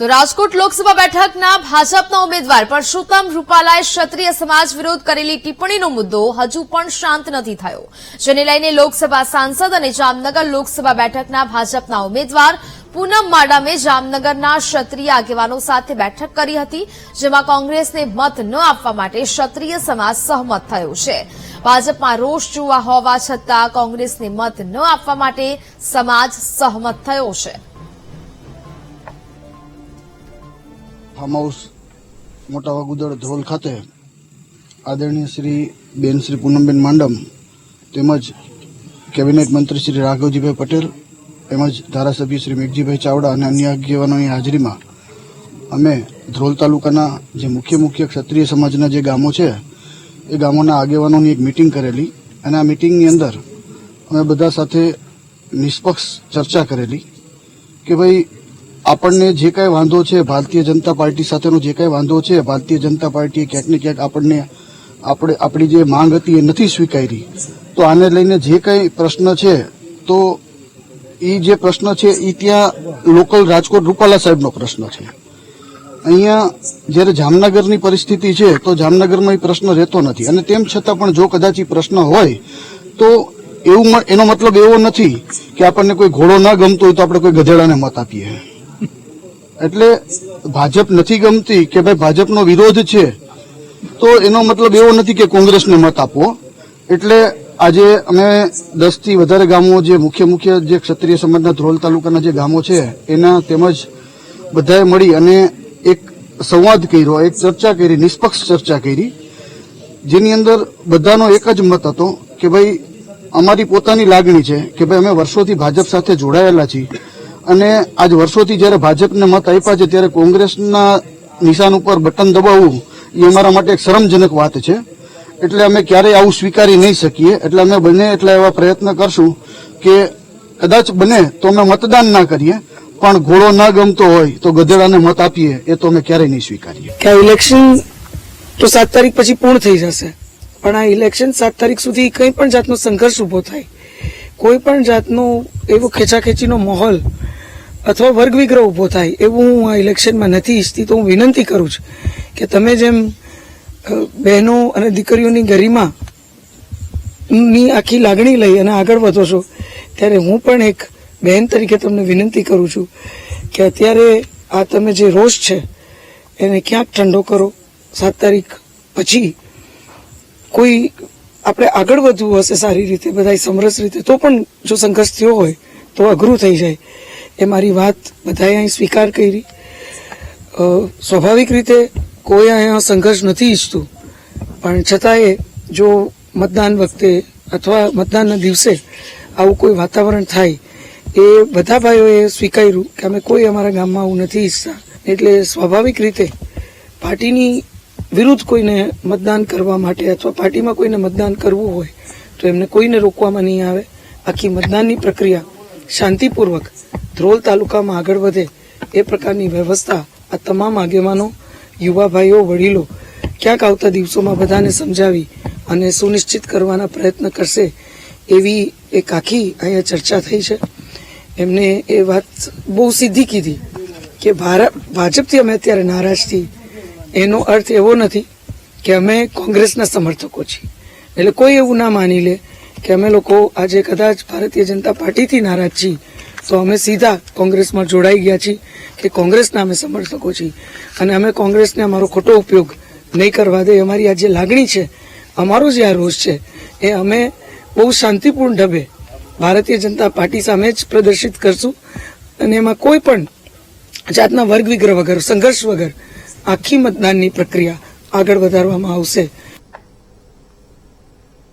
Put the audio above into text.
તો રાજકોટ લોકસભા બેઠકના ભાજપના ઉમેદવાર પરસોત્તમ રૂપાલાએ ક્ષત્રિય સમાજ વિરોધ કરેલી ટિપ્પણીનો મુદ્દો હજુ પણ શાંત નથી થયો, જેને લઈને લોકસભા સાંસદ અને જામનગર લોકસભા બેઠકના ભાજપના ઉમેદવાર પૂનમ માડામે જામનગરના ક્ષત્રિય આગેવાનો સાથે બેઠક કરી હતી, જેમાં કોંગ્રેસને મત ન આપવા માટે ક્ષત્રિય સમાજ સહમત થયો છે. ભાજપમાં રોષ જોવા હોવા છતાં કોંગ્રેસને મત ન આપવા માટે સમાજ સહમત થયો છે. ફાર્મ હાઉસ મોટા વાગુદર ધ્રોલ ખાતે આદરણીય શ્રી બેન શ્રી પૂનમબેન માંડમ તેમજ કેબિનેટ મંત્રી શ્રી રાઘવજીભાઈ પટેલ તેમજ ધારાસભ્ય શ્રી મેઘજીભાઈ ચાવડા અને અન્ય આગેવાનોની હાજરીમાં અમે ધ્રોલ તાલુકાના જે મુખ્ય મુખ્ય ક્ષત્રિય સમાજના જે ગામો છે, એ ગામોના આગેવાનોની એક મિટિંગ કરેલી અને આ મિટિંગની અંદર અમે બધા સાથે નિષ્પક્ષ ચર્ચા કરેલી કે ભાઈ આપણને જે કાંઈ વાંધો છે, ભારતીય જનતા પાર્ટી સાથેનો જે કાંઈ વાંધો છે, ભારતીય જનતા પાર્ટીએ ક્યાંક ને ક્યાંક આપણને આપણે, આપણી જે માંગ હતી એ નથી સ્વીકારી. તો આને લઈને જે કાંઈ પ્રશ્ન છે, તો એ જે પ્રશ્ન છે એ ત્યાં લોકલ રાજકોટ રૂપાલા સાહેબનો પ્રશ્ન છે. અહીંયા જ્યારે જામનગરની પરિસ્થિતિ છે, તો જામનગરમાં એ પ્રશ્ન રહેતો નથી. અને તેમ છતાં પણ જો કદાચ એ પ્રશ્ન હોય, તો એવું એનો મતલબ એવો નથી કે આપણને કોઈ ઘોડો ના ગમતો હોય તો આપણે કોઈ ગધેડાને મત આપીએ. એટલે ભાજપ નથી ગમતી કે ભાઈ ભાજપનો વિરોધ છે, તો એનો મતલબ એવો નથી કે કોંગ્રેસને મત આપવો એટલે આજે અમે દસથી વધારે ગામો જે મુખ્ય મુખ્ય જે ક્ષત્રિય સમાજના ધ્રોલ તાલુકાના જે ગામો છે, એના તેમજ બધાએ મળી અને એક સંવાદ કર્યો, એક ચર્ચા કરી, નિષ્પક્ષ ચર્ચા કરી, જેની અંદર બધાનો એક જ મત હતો કે ભાઈ અમારી પોતાની લાગણી છે કે ભાઈ અમે વર્ષોથી ભાજપ સાથે જોડાયેલા છીએ. અને આજ વર્ષોથી જ્યારે ભાજપને મત આપ્યા છે, ત્યારે કોંગ્રેસના નિશાન ઉપર બટન દબાવવું એ અમારા માટે એક શરમજનક વાત છે. એટલે અમે ક્યારેય આવું સ્વીકારી નહીં શકીએ. એટલે અમે બને એટલા એવા પ્રયત્ન કરશું કે કદાચ બને તો અમે મતદાન ના કરીએ, પણ ઘોડો ના ગમતો હોય તો ગધેડાને મત આપીએ, એ તો અમે ક્યારેય નહીં સ્વીકારીએ. કે ઇલેક્શન તો સાત તારીખ પછી પૂર્ણ થઈ જશે. પણ આ ઇલેક્શન સાત તારીખ સુધી કંઈ પણ જાતનો સંઘર્ષ ઊભો થાય. કોઈ પણ જાતનો એવો ખેંચાખેંચીનો માહોલ અથવા વર્ગ વિગ્રહ ઊભો થાય, એવું હું આ ઇલેક્શનમાં નથી ઈચ્છતી, તો હું વિનંતી કરું છું કે તમે જેમ બહેનો અને દીકરીઓની ગરિમા ની આખી લાગણી લઈ અને આગળ વધો છો, ત્યારે હું પણ એક બહેન તરીકે તમને વિનંતી કરું છું કે અત્યારે આ તમે જે રોષ છે, એને ક્યાંક ઠંડો કરો. સાત તારીખ પછી કોઈ આપણે આગળ વધવું હશે સારી રીતે બધા સમરસ રીતે, તો પણ જો સંઘર્ષ થયો હોય, તો અઘરું થઈ જાય. એ મારી વાત બધાએ અહીં સ્વીકાર કરી. સ્વાભાવિક રીતે કોઈ અહીંયા સંઘર્ષ નથી ઈચ્છતું, પણ છતાંય જો મતદાન વખતે અથવા મતદાનના દિવસે આવું કોઈ વાતાવરણ થાય, એ બધા ભાઈઓએ સ્વીકાર્યું કે અમે કોઈ અમારા ગામમાં આવું નથી ઈચ્છતા. એટલે સ્વાભાવિક રીતે પાર્ટીની વિરુદ્ધ કોઈને મતદાન કરવા માટે અથવા પાર્ટીમાં કોઈને મતદાન કરવું હોય, તો એમને કોઈને રોકવામાં નહીં આવે. આખી મતદાનની પ્રક્રિયા શાંતિપૂર્વક ધ્રોલ તાલુકામાં આગળ વધે એ પ્રકારની વ્યવસ્થા આ તમામ આગેવાનો, યુવા ભાઈઓ, વડીલો ક્યાંક આવતા દિવસોમાં બધાને સમજાવી અને સુનિશ્ચિત કરવાના પ્રયત્ન કરશે એવી એક આખી અહીંયા ચર્ચા થઈ છે. એમને એ વાત બહુ સીધી કીધી કે ભારત ભાજપથી અમે અત્યારે નારાજ છીએ. એનો અર્થ એવો નથી કે અમે કોંગ્રેસના સમર્થકો છીએ. એટલે કોઈ એવું ના માની લે કે અમે લોકો આજે કદાચ ભારતીય જનતા પાર્ટીથી નારાજ છીએ, તો અમે સીધા કોંગ્રેસમાં જોડાઈ ગયા છીએ કે કોંગ્રેસના અમે સમર્થકો છીએ. અને અમે કોંગ્રેસને અમારો ખોટો ઉપયોગ નહીં કરવા દે. અમારી આ જે લાગણી છે, અમારો જે આ રોષ છે, એ અમે બહુ શાંતિપૂર્ણ ઢબે ભારતીય જનતા પાર્ટી સામે જ પ્રદર્શિત કરશું. અને એમાં કોઈ પણ જાતના વર્ગ વિગ્રહ વગર, સંઘર્ષ વગર આખી મતદાનની પ્રક્રિયા આગળ વધારવામાં આવશે.